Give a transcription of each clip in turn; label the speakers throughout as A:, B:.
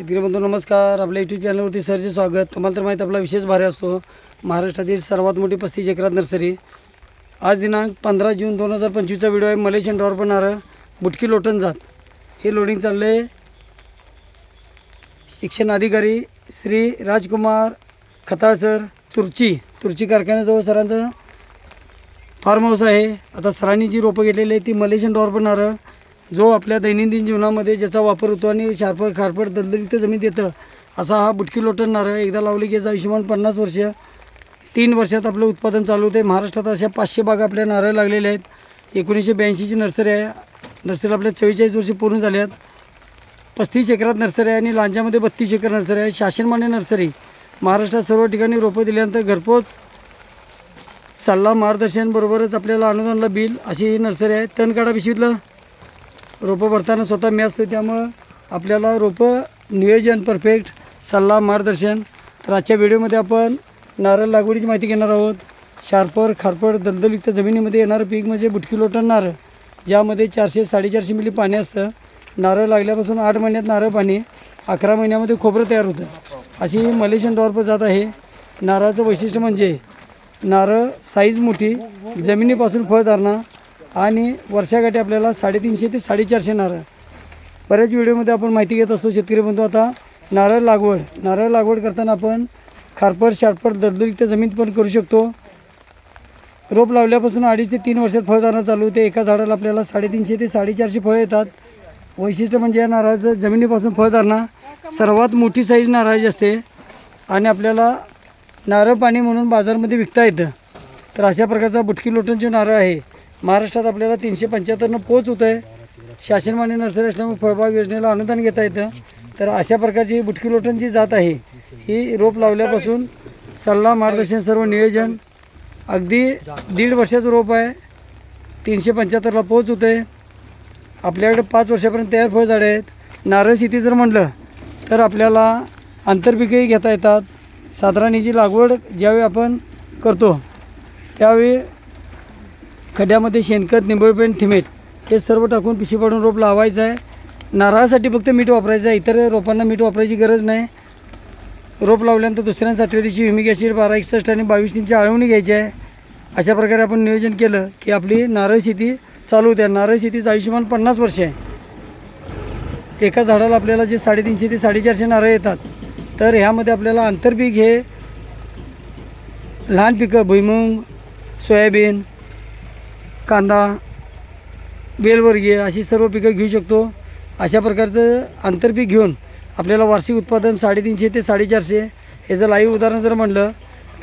A: शेतकरी बंधू नमस्कार. आपल्या यूट्यूब चॅनलवरती सरचे स्वागत. तुम्हाला तर माहीत आपला विशेष भारी असतो. महाराष्ट्रातील सर्वात मोठी पस्तीस एकरात नर्सरी. आज दिनांक पंधरा जून दोन हजार पंचवीसचा व्हिडिओ आहे. मलेशियन डॉर बनणारं बुटकी लोटन जात. हे लोडिंग चाललं आहे शिक्षण अधिकारी श्री राजकुमार खताळ सर तुर्ची. तुर्ची कारखान्याजवळ सरांचं फार्म हाऊस आहे. आता सरांनी जी रोपं घेतलेली आहे ती मलेशियन डॉर बनणारं. जो आपल्या दैनंदिन जीवनामध्ये ज्याचा वापर होतो आणि शार्पर खारपट दलदलीत जमीन देतं असा हा बुटकी लोटणारं एकदा लावली की याचा आयुष्यमान पन्नास वर्ष तीन वर्षात आपलं उत्पादन चालू होते. महाराष्ट्रात अशा पाचशे बागा आपल्या नारळ लागलेल्या आहेत. एकोणीसशे ब्याऐंशीची नर्सरी आहे. नर्सरीला आपल्या चव्वेचाळीस वर्षे पूर्ण झाल्यात आहेत. पस्तीस एकरात नर्सरी आहे आणि लांजामध्ये बत्तीस एकर नर्सरी आहे. शासनमान्य नर्सरी. महाराष्ट्रात सर्व ठिकाणी रोपं दिल्यानंतर घरपोच सल्ला मार्गदर्शनबरोबरच आपल्याला अनुदानला बिल अशी ही नर्सरी आहे. तण काढा पिशवीतलं रोपं भरताना स्वतः मी असतो त्यामुळं आपल्याला रोपं नियोजन परफेक्ट सल्ला मार्गदर्शन. तर आजच्या व्हिडिओमध्ये आपण नारळ लागवडीची माहिती घेणार आहोत. शार्पर खारपड दलदलयुक्त जमिनीमध्ये येणारं पीक म्हणजे बुटकी लोटण नारळ ज्यामध्ये चारशे साडेचारशे मिली पाणी असतं. नारळ लागल्यापासून आठ महिन्यात नारळ पाणी अकरा महिन्यामध्ये खोबरं तयार होतं. अशी मलेशियन डॉर्प जात आहे. नारळाचं वैशिष्ट्य म्हणजे नारळ साईज मोठी जमिनीपासून फळ धारणा आणि वर्षाकाठी आपल्याला साडेतीनशे ते साडेचारशे नारळ. बऱ्याच व्हिडिओमध्ये आपण माहिती घेत असतो शेतकरी बंधू. आता नारळ लागवड नारळ लागवड करताना आपण खारपट शारपट दलदलीत जमीन पण करू शकतो. रोप लावल्यापासून अडीच ते तीन वर्षात फळधारणा चालू होते. एका झाडाला आपल्याला साडेतीनशे ते साडेचारशे फळं येतात. वैशिष्ट्य म्हणजे या नारळाचं जमिनीपासून फळधारणा सर्वात मोठी साईज नारळाची असते आणि आपल्याला नारळ पाणी म्हणून बाजारमध्ये विकता येतं. तर अशा प्रकारचा बुटकी लोटन जो नारळ आहे. महाराष्ट्रात आपल्याला तीनशे पंच्याहत्तरनं पोच होतं आहे. शासनमान्य नर्सरी असल्यामुळे फळबाग योजनेला अनुदान घेता येतं. तर अशा प्रकारची ही बुटकी लोटन जी जात आहे ही रोप लावल्यापासून सल्ला मार्गदर्शन सर्व नियोजन अगदी दीड वर्षाचं रोप आहे. तीनशे पंच्याहत्तरला पोच होते आहे. आपल्याकडे पाच वर्षापर्यंत तयार फळझाडे आहेत. नारळ शेती जर म्हटलं तर आपल्याला आंतरपिकंही घेता येतात. साधारण हिची लागवड ज्यावेळी आपण करतो त्यावेळी खड्ड्यामध्ये शेणखत निंबळपेंट थिमेट हे सर्व टाकून पिशी पाडून रोप लावायचं आहे. नारळासाठी फक्त मीठ वापरायचं आहे. इतर रोपांना मीठ वापरायची गरज नाही. रोप लावल्यानंतर दुसऱ्या सातव्या दिवशी ह्युमिक ॲसिड बारा एकसष्ट आणि बावीस तीनची आळवणी घ्यायची आहे. अशा प्रकारे आपण नियोजन केलं की आपली नारळ शेती चालू होते. नारळ शेतीचं आयुष्यमान पन्नास वर्ष आहे. एका झाडाला आपल्याला जे साडेतीनशे ते साडेचारशे नारळ येतात. तर ह्यामध्ये आपल्याला आंतरपीक हे लहान पिकं भुईमुंग सोयाबीन कांदा बेलवर्गीय अशी सर्व पिकं घेऊ शकतो. अशा प्रकारचं आंतरपीक घेऊन आपल्याला वार्षिक उत्पादन साडेतीनशे ते साडेचारशे याचं लाईव्ह उदाहरण जर म्हणलं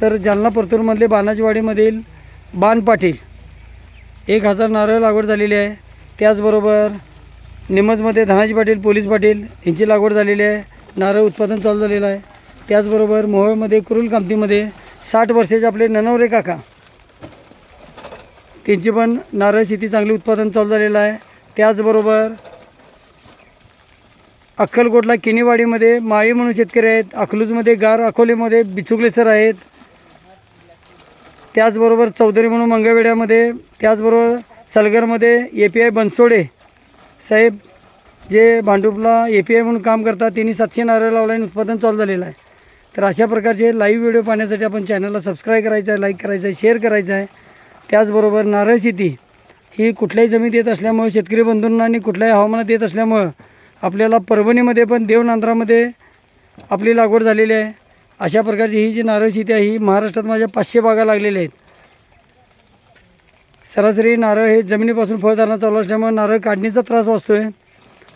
A: तर जालना परतूरमधले बाणाजीवाडीमधील बाण पाटील एक हजार नारळ लागवड झालेली आहे. त्याचबरोबर निमजमध्ये धनाजी पाटील पोलीस पाटील यांची लागवड झालेली आहे. नारळ उत्पादन चालू झालेलं आहे. त्याचबरोबर मोहोळमध्ये कुरुल कामतीमध्ये साठ वर्षाचे आपले ननवरे काका त्यांची पण नारळ शेती चांगली उत्पादन चालू झालेलं आहे. त्याचबरोबर अक्कलकोटला किनीवाडीमध्ये माळी म्हणून शेतकरी आहेत अकलूजमध्ये गार अकोलेमध्ये बिचुकले सर आहेत. त्याचबरोबर चौधरी म्हणून मंगळवेड्यामध्ये त्याचबरोबर सलगरमध्ये ए पी आय बनसोडे साहेब जे भांडूपला ए पी आय म्हणून काम करतात त्यांनी सातशे नारळ लावला आणि उत्पादन चालू झालेलं आहे. तर अशा प्रकारचे लाईव्ह व्हिडिओ पाहण्यासाठी आपण चॅनलला सबस्क्राईब करायचं आहे लाईक करायचं आहे शेअर करायचं आहे. त्याचबरोबर नारळ शेती ही कुठल्याही जमीन येत असल्यामुळं शेतकरी बंधूंना आणि कुठल्याही हवामानात येत असल्यामुळं आपल्याला परभणीमध्ये पण देवनांद्रामध्ये आपली लागवड झालेली आहे. अशा प्रकारची ही जी नारळ शेती आहे ही महाराष्ट्रात माझ्या पाचशे बागा लागलेल्या आहेत. सरासरी नारळ हे जमिनीपासून फळधारणा चालू असल्यामुळे नारळ काढणीचा त्रास वाचतो आहे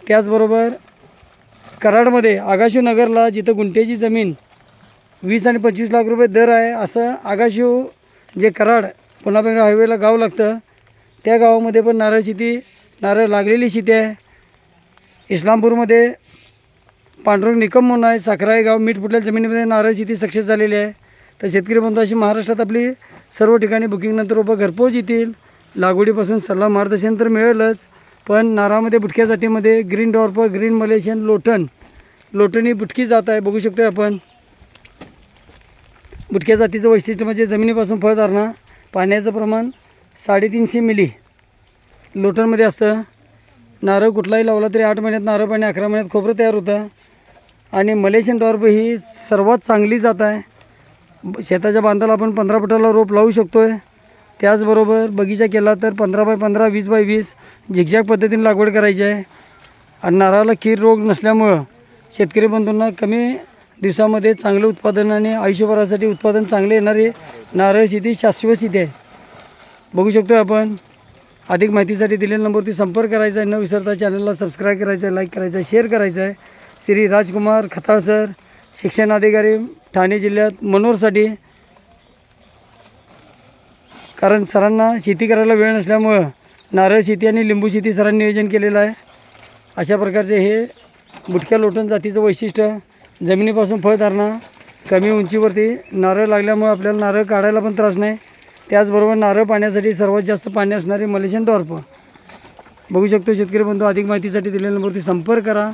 A: त्याचबरोबर कराडमध्ये आगाशिव नगरला जिथं गुंठेची जमीन वीस आणि पंचवीस लाख रुपये दर आहे असं आगाशिव जे कराड पुन्हा हायवेला गाव लागतं. त्या गावामध्ये पण नारळ शेती नारळ लागलेली शेती आहे. इस्लामपूरमध्ये पांडुरंग निकम म्हणून आहे साखराई गाव मीठ फुटल्या जमिनीमध्ये नारळ शेती सक्सेस झालेली आहे. तर शेतकरी बंधू अशी महाराष्ट्रात आपली सर्व ठिकाणी बुकिंगनंतर रोपं घरपोच येतील. लागवडीपासून सल्ला मार्गदर्शन तर मिळेलच पण नारळामध्ये बुटक्या जातीमध्ये green dwarf green Malaysian Lotan Lotan ही बुटकी जात आहे. बघू शकतो आपण. बुटक्या जातीचं वैशिष्ट्य म्हणजे जमिनीपासून फळ धारणा. पाण्याचं प्रमाण साडेतीनशे मिली. लोटनमध्ये असतं. नारळ कुठलाही लावला तरी आठ महिन्यात नारळ पाणी अकरा महिन्यात खोबरं तयार होतं. आणि मलेशियन टॉर्प ही सर्वात चांगली जात आहे. ब- शेताच्या बांधाला आपण पंधरा फुटाला रोप लावू शकतो आहे त्याचबरोबर बगीचा केला तर पंधरा बाय पंधरा वीस बाय वीस झिगझॅग पद्धतीने लागवड करायची आहे. आणि नारळाला कीड रोग नसल्यामुळं शेतकरी बंधूंना कमी दिवसामध्ये चांगलं उत्पादन आणि आयुष्यभरासाठी उत्पादन चांगले येणारे नारळ शेती शाश्वत शेती आहे. बघू शकतो आपण. अधिक माहितीसाठी दिलेल्या नंबरवरती संपर्क करायचा आहे. न विसरता चॅनलला सबस्क्राईब करायचं आहे लाईक करायचं आहे शेअर करायचं आहे. श्री राजकुमार खताळ सर शिक्षण अधिकारी ठाणे जिल्ह्यात मनोरसाठी. कारण सरांना शेती करायला वेळ नसल्यामुळं नारळ शेती आणि लिंबू शेती सरांनी नियोजन केलेलं आहे. अशा प्रकारचे हे बुटक्या लोटण जातीचं वैशिष्ट्य. जमिनीपासून फळधारणा कमी उंचीवरती नारळ लागल्यामुळे आपल्याला नारळ काढायला पण त्रास नाही. त्याचबरोबर नारळ पाण्यासाठी सर्वात जास्त पाणी असणारे मलेशियन डॉर्प बघू शकतो शेतकरी बंधू अधिक माहितीसाठी दिलेल्या नंबरवरती संपर्क करा.